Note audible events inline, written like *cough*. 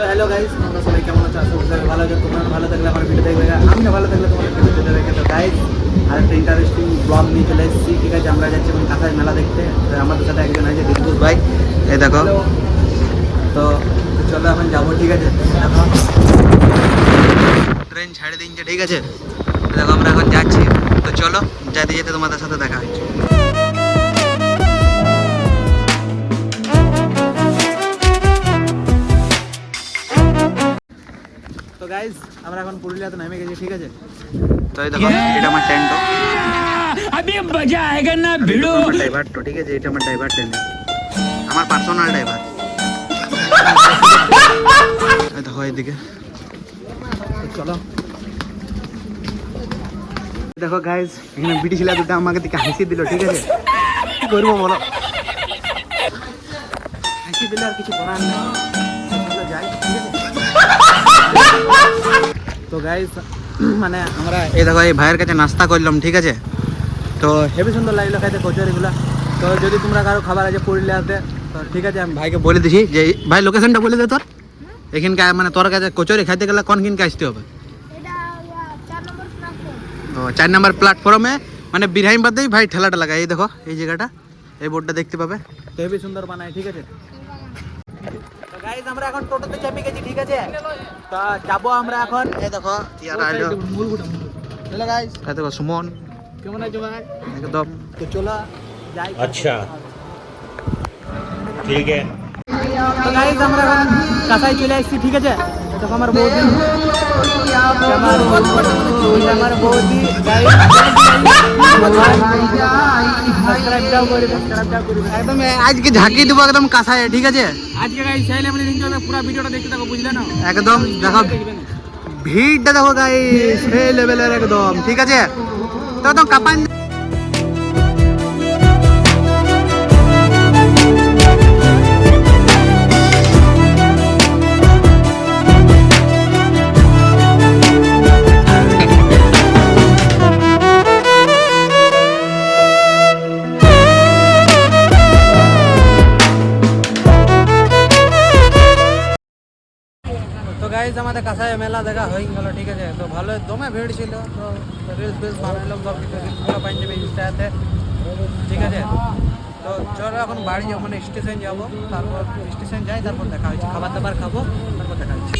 তো hello guys তোমরা সবাই কেমন আছো? করি সবাই ভালো আছো। তোমরা ভালো থাকলে আমার ভিডিও দেখবে। আমি না ভালো থাকলে তোমাদের ভিডিও দেখবে। তো গাইস আর একটা ইন্টারেস্টিং ব্লগ নিয়ে চলে এসেছি। ঠিক আছে আমরা যাচ্ছি এখন কাঁথায় মেলা দেখতে। তো আমাদের সাথে একজন আছে দিলকুশ ভাই। এই দেখো। তো চলো এখন যাব ঠিক আছে? দেখো। ট্রেন ছেড়ে দিনছে ঠিক আছে? দেখো আমরা এখন যাচ্ছি। তো চলো যেতে যেতে তোমাদের সাথে দেখা হচ্ছে। গাইজ আমরা এখন পুরুলিয়াতে নেমে গেছি ঠিক আছে তো এই দেখো এটা আমার টেন্ট अभी मजा आएगा ना भिड़ो আমার ড্রাইভার তো ঠিক আছে এটা আমার ড্রাইভার টেন্ট আমার পার্সোনাল ড্রাইভার এই দেখো এইদিকে চলো দেখো গাইজ এখানে বিটি ছিল দুটো আমাকে দিকে হাসি দিল ঠিক আছে কি করবো বলো হাসি দিলে আর কিছু করার নেই চলো যাই ঠিক আছে তো গাইজ মানে আমরা এই দেখো এই ভাইয়ের কাছে নাস্তা করলাম ঠিক আছে? তো হেবি সুন্দর লাগল খাইতে কচুরিগুলো। তো যদি তোমরা কারও খাবার আছে পুরুলিয়াতে তো ঠিক আছে আমি ভাইকে বলে দিছি যে ভাই লোকেশনটা বলে দে তোর। এখানকার মানে তোর কাছে কচুরি খাইতে গেলে কোন কিনকে আসতে হবে? ও চার নাম্বার প্ল্যাটফর্মে মানে বিরহাইম বাদেই ভাই ঠেলাটা লাগায় এই দেখো এই জায়গাটা এই বোর্ডটা দেখতে পাবে। তো হেবি সুন্দর বানায় ঠিক আছে? তো গাইজ আমরা এখন টোটোতে চাপে গেছি ঠিক আছে? তা যাব আমরা এখন। এ দেখো ইয়ারা সুমন। কেমন আছো একদম। চলো যাই। আচ্ছা। ঠিক আছে। তো আমরা এখন কাসাই চলে আসছি ঠিক আছে? দেখো আমার বৌদি। আমার বৌদি। আমার বৌদি। *laughs* সাবস্ক্রাইবটাও করে সাবস্ক্রাইবটাও করে একদম আজকে ঝাঁকি দেবো একদম কাঁসায় ঠিক আছে? আজকে গাইস চাইলে আপনি হবে পুরো ভিডিওটা দেখতে থাকো বুঝলে না? একদম দেখো ভিড়টা দেখো গাই সেই লেভেলের একদম ঠিক আছে? তো একদম কাপান তো গাইজ আমাদের কাছায় মেলা দেখা হয়ে গেল, ঠিক আছে? তো ভালো, দমে ভিড় ছিল, তো রিলস ফিলস বানাইলাম, সব কিছু রিলসগুলো পাই যাবে ইনস্টাতে ঠিক আছে? তো চলো এখন বাড়ি যাব মানে স্টেশন যাব, তারপর স্টেশন যাই, তারপর দেখা হয়েছে খাবার দাবার খাব, তারপর দেখা হচ্ছে।